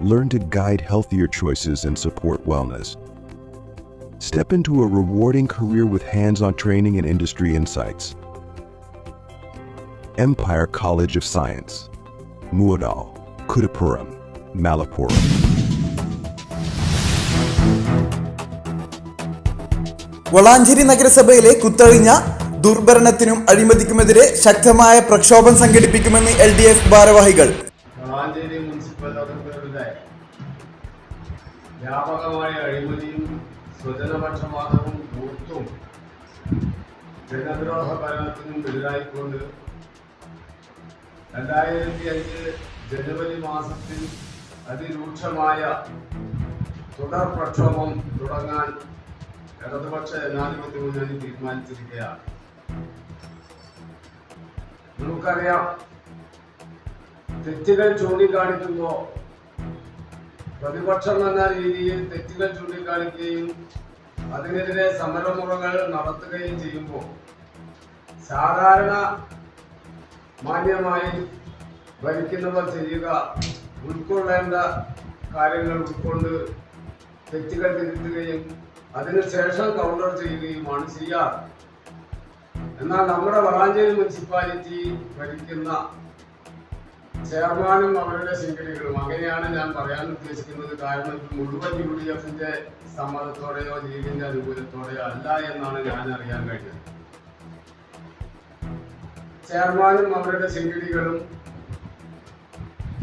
Learn to guide healthier choices and support wellness. Step into a rewarding career with hands on training and industry insights. Empire College of Science, Muadal, Kudapuram, Malappuram. Valanchery നഗരസഭയിലെ കുത്തഴിഞ്ഞ ദുർഭരണത്തിനും അഴിമതിക്കുമെതിരെ ശക്തമായ പ്രക്ഷോഭം സംഘടിപ്പിക്കുമെന്ന് L D F ഭാരവാഹികൾ വ്യാപകമായ അഴിമതിയും സ്വജനപക്ഷപാതവും ഊർത്തും ജനദ്രോഹ ഭരണത്തിനും എതിരായിക്കൊണ്ട് രണ്ടായിരത്തി അഞ്ച് ജനുവരി മാസത്തിൽ അതിരൂക്ഷമായ തുടർ പ്രക്ഷോഭം തുടങ്ങാൻ ഇടതുപക്ഷ ജനാധിപത്യ മുന്നണി തീരുമാനിച്ചിരിക്കുകയാണ്. നമുക്കറിയാം തെറ്റുകൾ ചൂണ്ടിക്കാണിക്കുമ്പോൾ പ്രതിപക്ഷം എന്ന രീതിയിൽ തെറ്റുകൾ ചൂണ്ടിക്കാണിക്കുകയും അതിനെതിരെ സമരമുറകൾ നടത്തുകയും ചെയ്യുമ്പോൾ സാധാരണ മാന്യമായി ഭരിക്കുന്നവർ ചെയ്യുക ഉൾക്കൊള്ളേണ്ട കാര്യങ്ങൾ ഉൾക്കൊണ്ട് തെറ്റുകൾ തിരുത്തുകയും അതിനുശേഷം കൗണ്ടർ ചെയ്യുകയുമാണ് ചെയ്യാറ്. എന്നാൽ നമ്മുടെ വളാഞ്ചേരി മുനിസിപ്പാലിറ്റി ഭരിക്കുന്ന ചെയർമാനും അവരുടെ സെക്രട്ടറികളും അങ്ങനെയാണ് ഞാൻ പറയാൻ ഉദ്ദേശിക്കുന്നത്. കാരണം ഇത് മുഴുവൻ യു ഡി എഫിന്റെ സമ്മതത്തോടെയോ ലീഗിന്റെ അനുകൂലത്തോടെയോ അല്ല എന്നാണ് ഞാൻ അറിയാൻ കഴിഞ്ഞത്. ചെയർമാനും അവരുടെ സെക്രട്ടറികളും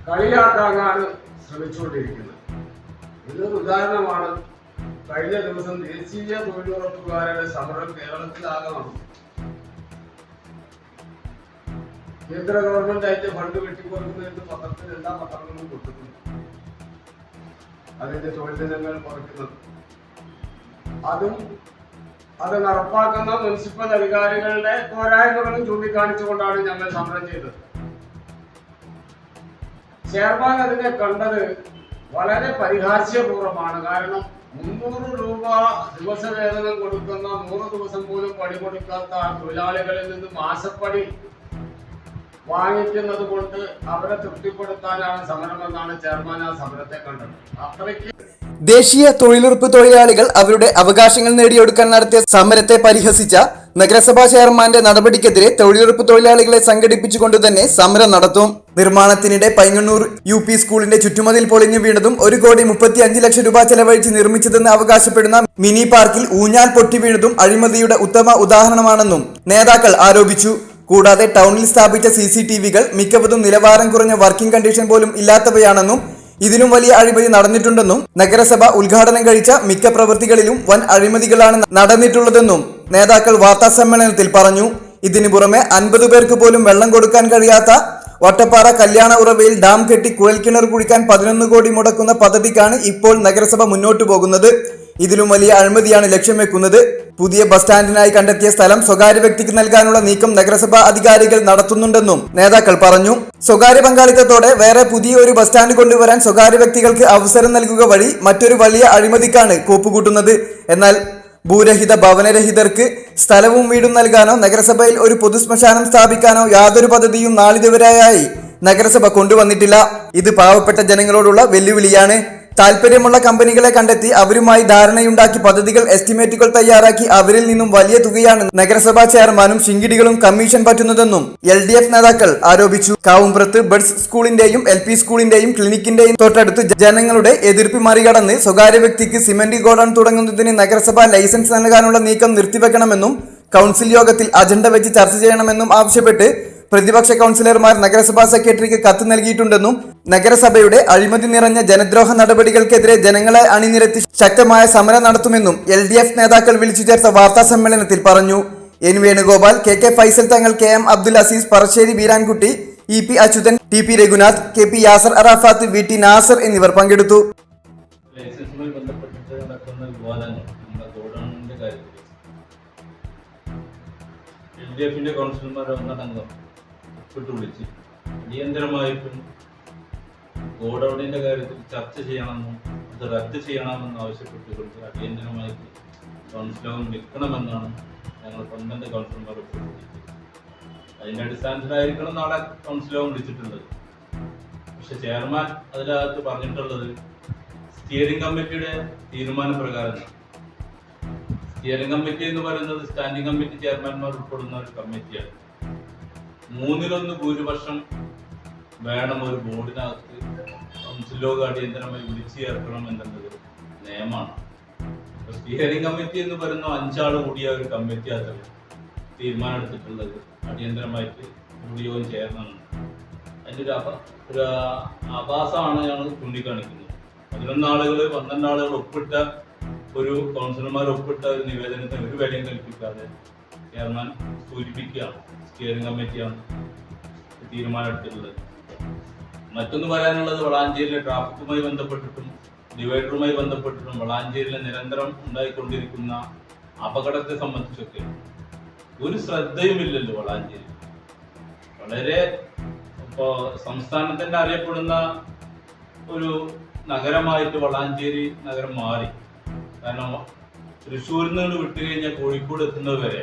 കളിയാക്കാനാണ് ശ്രമിച്ചുകൊണ്ടിരിക്കുന്നത്. ഇതൊരു ഉദാഹരണമാണ്. കഴിഞ്ഞ ദിവസം ദേശീയ തൊഴിലുറപ്പുകാരുടെ സമരം കേരളത്തിലാകെ നടന്നു കേന്ദ്ര ഗവൺമെന്റ് ആയിട്ട് ഫണ്ട് വെട്ടിക്കൊടുക്കുന്നതിന് പത്രത്തിൽ എല്ലാ പത്രങ്ങളും കൊടുക്കുന്നു അതിന്റെ ചോദ്യങ്ങൾ കുറയ്ക്കുന്നത്. അതും അത് നടപ്പാക്കുന്ന മുനിസിപ്പൽ അധികാരികളുടെ പോരായ്മകളും ചൂണ്ടിക്കാണിച്ചുകൊണ്ടാണ് ഞങ്ങൾ സമരം ചെയ്തത്. ചെയർമാൻ അതിനെ കണ്ടത് വളരെ പരിഹാസ്യപൂർവമാണ്. കാരണം മുന്നൂറ് രൂപ ദിവസവേതനം കൊടുക്കുന്ന നൂറ് ദിവസം പോലും പണി കൊടുക്കാത്ത തൊഴിലാളികളിൽ നിന്ന് മാസപ്പടി വാങ്ങിക്കുന്നത് കൊണ്ട് അവരെ തൃപ്തിപ്പെടുത്താനാണ് സമരമെന്നാണ് ചെയർമാൻ ആ സമരത്തെ കണ്ടത്. അത്രയ്ക്ക് ദേശീയ തൊഴിലുറപ്പ് തൊഴിലാളികൾ അവരുടെ അവകാശങ്ങൾ നേടിയെടുക്കാൻ നടത്തിയ സമരത്തെ പരിഹസിച്ച നഗരസഭാ ചെയർമാന്റെ നടപടിക്കെതിരെ തൊഴിലുറപ്പ് തൊഴിലാളികളെ സംഘടിപ്പിച്ചുകൊണ്ട് തന്നെ സമരം നടത്തും. നിർമ്മാണത്തിനിടെ പൈങ്ങണ്ണൂർ യു പി സ്കൂളിന്റെ ചുറ്റുമതിൽ പൊളിഞ്ഞു വീണതും ഒരു കോടി മുപ്പത്തി അഞ്ച് ലക്ഷം രൂപ ചെലവഴിച്ച് നിർമ്മിച്ചതെന്ന് അവകാശപ്പെടുന്ന മിനി പാർക്കിൽ ഊഞ്ഞാൽ പൊട്ടി വീണതും അഴിമതിയുടെ ഉത്തമ ഉദാഹരണമാണെന്നും നേതാക്കൾ ആരോപിച്ചു. കൂടാതെ ടൗണിൽ സ്ഥാപിച്ച സി സി ടി വികൾ മിക്കവതും നിലവാരം കുറഞ്ഞ വർക്കിംഗ് കണ്ടീഷൻ പോലും ഇല്ലാത്തവയാണെന്നും ഇതിലും വലിയ അഴിമതി നടന്നിട്ടുണ്ടെന്നും നഗരസഭ ഉദ്ഘാടനം കഴിച്ച മിക്ക പ്രവൃത്തികളിലും വൻ അഴിമതികളാണ് നടന്നിട്ടുള്ളതെന്നും നേതാക്കൾ വാർത്താ സമ്മേളനത്തിൽ പറഞ്ഞു. ഇതിനു പുറമെ അൻപത് പേർക്ക് പോലും വെള്ളം കൊടുക്കാൻ കഴിയാത്ത വട്ടപ്പാറ കല്യാണ ഉറവയിൽ ഡാം കെട്ടി കുഴൽക്കിണർ കുഴിക്കാൻ പതിനൊന്ന് കോടി മുടക്കുന്ന പദ്ധതിക്കാണ് ഇപ്പോൾ നഗരസഭ മുന്നോട്ടു പോകുന്നത്. ഇതിലും വലിയ അഴിമതിയാണ് ലക്ഷ്യം വെക്കുന്നത്. പുതിയ ബസ് സ്റ്റാൻഡിനായി കണ്ടെത്തിയ സ്ഥലം സ്വകാര്യ വ്യക്തിക്ക് നൽകാനുള്ള നീക്കം നഗരസഭാ അധികാരികൾ നടത്തുന്നുണ്ടെന്നും നേതാക്കൾ പറഞ്ഞു. സ്വകാര്യ പങ്കാളിത്തത്തോടെ വേറെ പുതിയ ഒരു ബസ് സ്റ്റാൻഡ് കൊണ്ടുവരാൻ സ്വകാര്യ വ്യക്തികൾക്ക് അവസരം നൽകുക വഴി മറ്റൊരു വലിയ അഴിമതിക്കാണ് കോപ്പുകൂട്ടുന്നത്. എന്നാൽ ഭൂരഹിത ഭവനരഹിതർക്ക് സ്ഥലവും വീടും നൽകാനോ നഗരസഭയിൽ ഒരു പൊതുശ്മശാനം സ്ഥാപിക്കാനോ യാതൊരു പദ്ധതിയും നാളിതുവരെയായി നഗരസഭ കൊണ്ടുവന്നിട്ടില്ല. ഇത് പാവപ്പെട്ട ജനങ്ങളോടുള്ള വെല്ലുവിളിയാണ്. താല്പര്യമുള്ള കമ്പനികളെ കണ്ടെത്തി അവരുമായി ധാരണയുണ്ടാക്കി പദ്ധതികൾ എസ്റ്റിമേറ്റുകൾ തയ്യാറാക്കി അവരിൽ നിന്നും വലിയ തുകയാണ് നഗരസഭാ ചെയർമാനും ശിങ്കിടികളും കമ്മീഷൻ പറ്റുന്നതെന്നും എൽ ഡി എഫ് നേതാക്കൾ ആരോപിച്ചു. കാവുംപുറത്ത് ബഡ്സ് സ്കൂളിന്റെയും എൽ പി സ്കൂളിന്റെയും ക്ലിനിക്കിന്റെയും തൊട്ടടുത്ത് ജനങ്ങളുടെ എതിർപ്പ് മറികടന്ന് സ്വകാര്യ വ്യക്തിക്ക് സിമന്റ് ഗോഡൌൺ തുടങ്ങുന്നതിന് നഗരസഭ ലൈസൻസ് നൽകാനുള്ള നീക്കം നിർത്തിവെക്കണമെന്നും കൗൺസിൽ യോഗത്തിൽ അജണ്ട വെച്ച് ചർച്ച ചെയ്യണമെന്നും ആവശ്യപ്പെട്ട് പ്രതിപക്ഷ കൗൺസിലർമാർ നഗരസഭാ സെക്രട്ടറിക്ക് കത്ത് നൽകിയിട്ടുണ്ടെന്നും നഗരസഭയുടെ അഴിമതി നിറഞ്ഞ ജനദ്രോഹ നടപടികൾക്കെതിരെ ജനങ്ങളെ അണിനിരത്തി ശക്തമായ സമരം നടത്തുമെന്നും എൽ ഡി എഫ് നേതാക്കൾ വിളിച്ചു ചേർത്ത വാർത്താ സമ്മേളനത്തിൽ പറഞ്ഞു. N Venugopal K K Faisal Thangal K M Abdul Aziz Parassery Beerankutty E P Achuthan T P Raghunath K P Yasar Arafat V T Nasar എന്നിവർ പങ്കെടുത്തു. എൽ ഡി എഫിന്റെ കൗൺസിലർമാർ ഒന്നടങ്കം ഒപ്പിട്ട് വിളിച്ച് അടിയന്തരമായിട്ടും ഗോഡൌണിന്റെ കാര്യത്തിൽ ചർച്ച ചെയ്യണമെന്നും അത് റദ്ദ് ചെയ്യണമെന്നും ആവശ്യപ്പെട്ടുകൊണ്ട് അടിയന്തരമായിട്ട് കൗൺസിലർ നിൽക്കണമെന്നാണ് ഞങ്ങൾ പന്ത്രണ്ട് കൗൺസിലർമാർ അതിന്റെ അടിസ്ഥാനത്തിലായിരിക്കണം നാളെ കൗൺസിലർ വിളിച്ചിട്ടുള്ളത്. പക്ഷെ ചെയർമാൻ അതിനകത്ത് പറഞ്ഞിട്ടുള്ളത് സ്റ്റിയറിംഗ് കമ്മിറ്റിയുടെ തീരുമാനപ്രകാരം സ്റ്റിയറിംഗ് കമ്മിറ്റി എന്ന് പറയുന്നത് സ്റ്റാൻഡിംഗ് കമ്മിറ്റി ചെയർമാൻമാർ ഉൾപ്പെടുന്ന ഒരു കമ്മിറ്റിയാണ്. മൂന്നിലൊന്ന് ഭൂരിപക്ഷം വേണം ഒരു ബോർഡിനകത്ത്. ലോക അടിയന്തരമായി വിളിച്ചു ചേർക്കണം എന്നുള്ളത് നിയമമാണ്. സ്റ്റിയറിംഗ് കമ്മിറ്റി എന്ന് പറയുന്ന അഞ്ചാൾ കൂടിയ ഒരു കമ്മിറ്റി അതിൽ തീരുമാനം എടുത്തിട്ടുള്ളത് അടിയന്തരമായിട്ട് യോഗം ചേർന്നാണ്. അതിന്റെ ഒരു അപ ഒരു അപാസമാണ് ഞങ്ങൾ ചൂണ്ടിക്കാണിക്കുന്നത്. പതിനൊന്നാളുകൾ പന്ത്രണ്ട് ആളുകൾ ഒപ്പിട്ട ഒരു കൗൺസിലർമാർ ഒപ്പിട്ട ഒരു നിവേദനത്തിന് ഒരു വിലയും കൽപ്പിക്കാതെ ചെയർമാൻ സൂചിപ്പിക്കുകയാണ് സ്റ്റിയറിംഗ് കമ്മിറ്റിയാണ് തീരുമാനമെടുത്തിട്ടുള്ളത് മറ്റൊന്ന് പറയാനുള്ളത് വളാഞ്ചേരിയിലെ ട്രാഫിക്കുമായി ബന്ധപ്പെട്ടിട്ടും ഡിവൈഡറുമായി ബന്ധപ്പെട്ടിട്ടും വളാഞ്ചേരിയിലെ നിരന്തരം ഉണ്ടായിക്കൊണ്ടിരിക്കുന്ന അപകടത്തെ സംബന്ധിച്ചൊക്കെ ഒരു ശ്രദ്ധയുമില്ലല്ലോ വളാഞ്ചേരി. വളരെ ഇപ്പോ സംസ്ഥാനത്തിന്റെ അറിയപ്പെടുന്ന ഒരു നഗരമായിട്ട് വളാഞ്ചേരി നഗരം മാറി. കാരണം തൃശ്ശൂരിൽ നിന്ന് വിട്ടുകഴിഞ്ഞാൽ കോഴിക്കോട് എത്തുന്നത് വരെ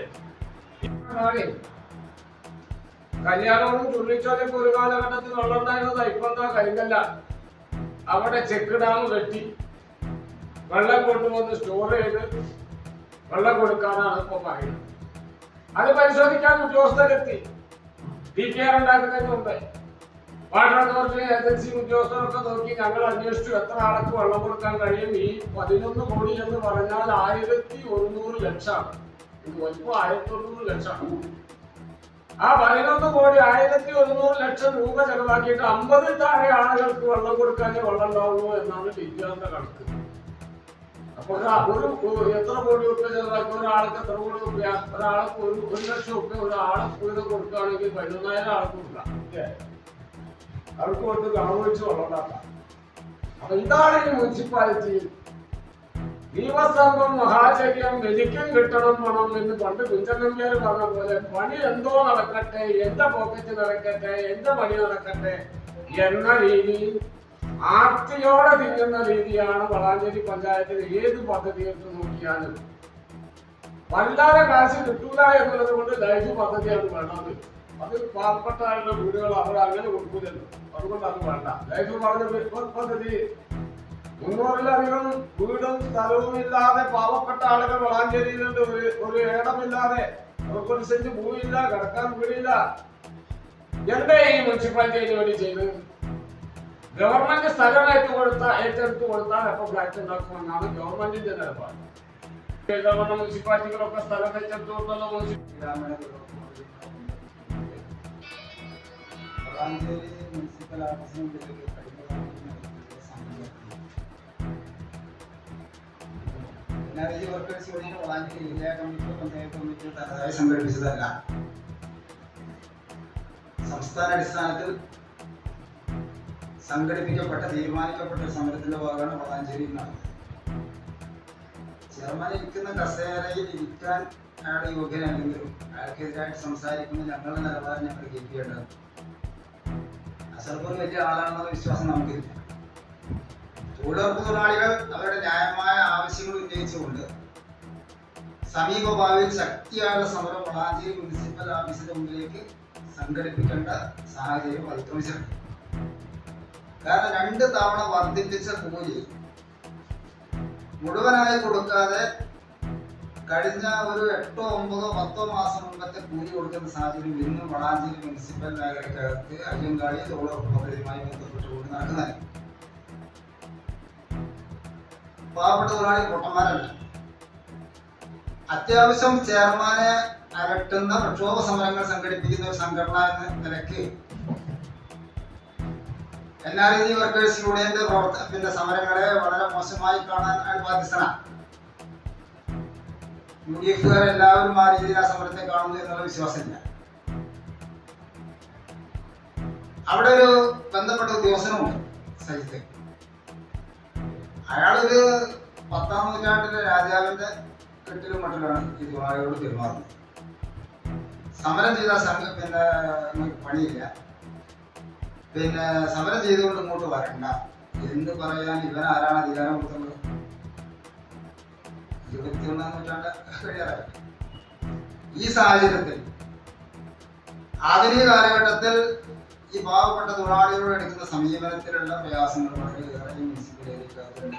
കല്യാണവും ചുള്ളിച്ചോലൊക്കെ ഒരു കാലഘട്ടത്തിൽ വെള്ളം ഉണ്ടായിരുന്നത് ഇപ്പൊ എന്താ കരിങ്കല്ല. അവിടെ ചെക്ക് ഡാം കെട്ടി. വെള്ളം കൊണ്ടുവന്ന് സ്റ്റോർ ചെയ്ത് വെള്ളം കൊടുക്കാനാണ് ഇപ്പൊ പറയുന്നത്. അത് പരിശോധിക്കാൻ ഉദ്യോഗസ്ഥരെത്തി. ഡി പി ആർ ഉണ്ടാക്കുന്നതിന് മുമ്പേ. വാട്ടർ അതോറിറ്റി ഏജൻസി ഉദ്യോഗസ്ഥരൊക്കെ നോക്കി ഞങ്ങൾ അന്വേഷിച്ചു എത്ര ആൾക്ക് വെള്ളം കൊടുക്കാൻ കഴിയും. ഈ പതിനൊന്ന് കോടി എന്ന് പറഞ്ഞാൽ ആയിരത്തി ഒരുന്നൂറ് ലക്ഷമാണ്. ഇത് ആയിരത്തി ഒരുന്നൂറ് ലക്ഷമാണ് ആ പതിനൊന്ന് കോടി ആയിരത്തി ഒരുന്നൂറ് ലക്ഷം രൂപ ചെലവാക്കിയിട്ട് അമ്പതിൽ താഴെ ആളുകൾക്ക് വെള്ളം കൊടുക്കാനേ വെള്ളം ഉണ്ടാവുള്ളൂ എന്നാണ് ഡിഗ്രിയാന്റെ കണക്ക്. അപ്പൊ ഒരാ- എത്ര കോടി രൂപ ചെലവാക്കി? ഒരാൾക്ക് എത്ര കോടി രൂപ ഒരാൾക്ക് ഒരു ഒരു ലക്ഷം രൂപ ഒരാളെ വീതം കൊടുക്കുകയാണെങ്കിൽ പതിനൊന്നായിരം ആൾക്ക് കൊടുക്കാം ഇല്ലേ? അവർക്ക് കൊടുത്ത് കണവൊഴിച്ച് വെള്ളം ഉണ്ടാക്കാം. അപ്പൊ ഇതാണ് ഈ മുനിസിപ്പാലിറ്റി നിയമസംഘം മഹാചര്യം എനിക്കും കിട്ടണം വേണം എന്ന് പണ്ട് കുഞ്ചനമ്പ്യാർ പറഞ്ഞ പോലെ പണി എന്തോ നടക്കട്ടെ എന്റെ പോക്കറ്റ് നടക്കട്ടെ എന്റെ പണി നടക്കട്ടെ എന്ന രീതിയിൽ ആർത്തിയോടെ തിന്നുന്ന രീതിയാണ് വളാഞ്ചേരി പഞ്ചായത്തിൽ ഏത് പദ്ധതി എടുത്ത് നോക്കിയാലും. വല്ലാതെ കാശ് കിട്ടൂല എന്നുള്ളത് കൊണ്ട് ലൈഫ് പദ്ധതിയാണ് വേണ്ടത്. അത് പാവപ്പെട്ട വീടുകൾ അവർ അങ്ങനെ കൊടുക്കൂലല്ലോ. അതുകൊണ്ട് അത് വേണ്ട. ലൈഫ് പറഞ്ഞ പദ്ധതി മുന്നൂറിലധികം വീടും സ്ഥലവും ഇല്ലാതെ പാവപ്പെട്ട ആളുകൾ വളാഞ്ചേരിയിലുണ്ട്. ഒരു ഒരു ഇടമില്ലാതെ അവർക്കൊരു സെന്റ് ഭൂമിയില്ല കിടക്കാൻ വീടില്ല. എന്താ ഈ മുനിസിപ്പാലിറ്റി വേണ്ടി ചെയ്തത് ഗവൺമെന്റ് സ്ഥലം ഏറ്റുകൊടുത്ത ഏറ്റെടുത്ത് കൊടുത്താൽ എപ്പോ ഫ്ലാറ്റ് ഉണ്ടാക്കുമെന്നാണ് ഗവൺമെന്റിന്റെ നിലപാട്. ഗവൺമെന്റ് മുനിസിപ്പാലിറ്റികളൊക്കെ സ്ഥലം ഏറ്റെടുത്ത് കൊടുത്തല്ലോ municipality municipal NRG workers union Valanchery തനതായി സംഘടിപ്പിച്ചതല്ല. സംസ്ഥാന അടിസ്ഥാനത്തിൽ സംഘടിപ്പിക്കപ്പെട്ട തീരുമാനിക്കപ്പെട്ട സമരത്തിന്റെ ഭാഗമാണ് വളാഞ്ചേരി നടന്നത് ചെയർമാൻ ഇരിക്കുന്ന കസേരയിൽ ഇരിക്കാൻ അയാൾ യോഗ്യനാണെങ്കിലും അയാൾക്കെതിരായിട്ട് സംസാരിക്കുന്ന ഞങ്ങളുടെ നിലപാട് ഞങ്ങൾ കേൾക്കേണ്ടത് അസർബർ വലിയ ആളാണെന്നുള്ള വിശ്വാസം നമുക്കില്ല. തൊഴിലുറപ്പ് തൊഴിലാളികൾ അവരുടെ ന്യായമായ ആവശ്യങ്ങൾ ഉന്നയിച്ചുകൊണ്ട് സമീപ ഭാവിയിൽ ശക്തിയായുള്ള സമരം വളാഞ്ചേരി മുനിസിപ്പൽ ഓഫീസിന്റെ മുന്നിലേക്ക് സംഘടിപ്പിക്കേണ്ട സാഹചര്യം അതിക്രമിച്ചിട്ടുണ്ട് കാരണം രണ്ട് തവണ വർദ്ധിപ്പിച്ച കൂലി മുഴുവനായി കൊടുക്കാതെ കഴിഞ്ഞ ഒരു എട്ടോ ഒമ്പതോ പത്തോ മാസം മുമ്പത്തെ കൂലി കൊടുക്കുന്ന സാഹചര്യം ഇന്ന് വളാഞ്ചേരി മുനിസിപ്പൽ മേഖലയ്ക്കകത്ത് അയ്യങ്കാളി തൊഴിലുറപ്പ് ബന്ധപ്പെട്ടുകൊണ്ട് നടക്കുന്നതാണ് പാവപ്പെട്ട തൊഴിലാളി പൊട്ടന്മാരല്ല അത്യാവശ്യം ചെയർമാനെ അലട്ടുന്ന പ്രക്ഷോഭ സമരങ്ങൾ സംഘടിപ്പിക്കുന്ന ഒരു സംഘടന എന്ന നിലയ്ക്ക് എൻ ആർ ഇ വർക്കേഴ്സ് യൂണിയന്റെ പ്രവർത്തനത്തിന്റെ സമരങ്ങളെ വളരെ മോശമായി കാണാൻ ബാധ്യസ്ഥനാണ് യു ഡി എഫുകാർ എല്ലാവരും ആ രീതിയിൽ ആ സമരത്തെ കാണുന്നു എന്നുള്ള വിശ്വാസമില്ല. അവിടെ ഒരു ബന്ധപ്പെട്ട ഉദ്യോഗസ്ഥനുമുണ്ട് സഹിത്ത് അയാളൊരു പത്താം നൂറ്റാണ്ടിലെ രാജാവിന്റെ കെട്ടിലും മട്ടിലാണ് ഈ തൊഴിലാളികളോട് പെരുമാറുന്നത്. സമരം ചെയ്ത സമയം പിന്നെ പണിയില്ല. പിന്നെ സമരം ചെയ്തുകൊണ്ട് ഇങ്ങോട്ട് വരണ്ട. എന്ന് പറയാൻ ഇവൻ ആരാണ് അധികാരം കൊടുക്കുന്നത്? ഇരുപത്തിയൊന്നാം നൂറ്റാണ്ട് ഈ സാഹചര്യത്തിൽ ആധുനിക കാലഘട്ടത്തിൽ ഈ പാവപ്പെട്ട തൊഴിലാളികളോട് എടുക്കുന്ന സമീപനത്തിലുള്ള പ്രയാസങ്ങൾ വളരെയേറെ മുനിസിപ്പൽ ഏരിയക്കകത്തുണ്ട്